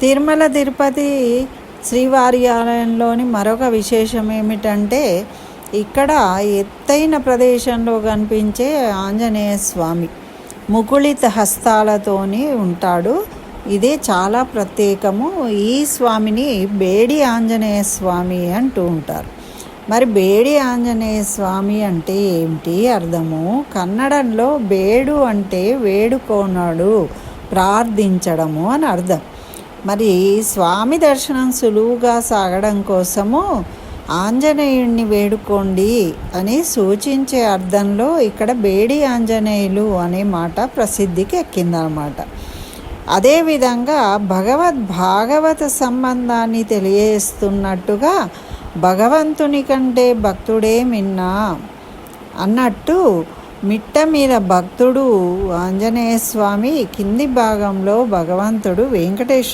తిరుమల తిరుపతి శ్రీవారి ఆలయంలోని మరొక విశేషం ఏమిటంటే ఇక్కడ ఎత్తైన ప్రదేశంలో కనిపించే ఆంజనేయ స్వామి ముకుళిత హస్తాలతోని ఉంటాడు. ఇదే చాలా ప్రత్యేకము. ఈ స్వామిని బేడి ఆంజనేయ స్వామి అంటూ ఉంటారు. మరి బేడి ఆంజనేయ స్వామి అంటే ఏమిటి అర్థము? కన్నడంలో బేడు అంటే వేడుకోనాడు ప్రార్థించడము అని అర్థం. మరి స్వామి దర్శనం సులువుగా సాగడం కోసము ఆంజనేయుణ్ణి వేడుకోండి అని సూచించే అర్థంలో ఇక్కడ బేడి ఆంజనేయులు అనే మాట ప్రసిద్ధికి ఎక్కిందనమాట. అదేవిధంగా భగవద్ భాగవత సంబంధాన్ని తెలియజేస్తున్నట్టుగా భగవంతుని కంటే భక్తుడే మిన్నా అన్నట్టు మిట్ట మీద భక్తుడు ఆంజనేయ స్వామి కింది భాగంలో భగవంతుడు వెంకటేశ్వర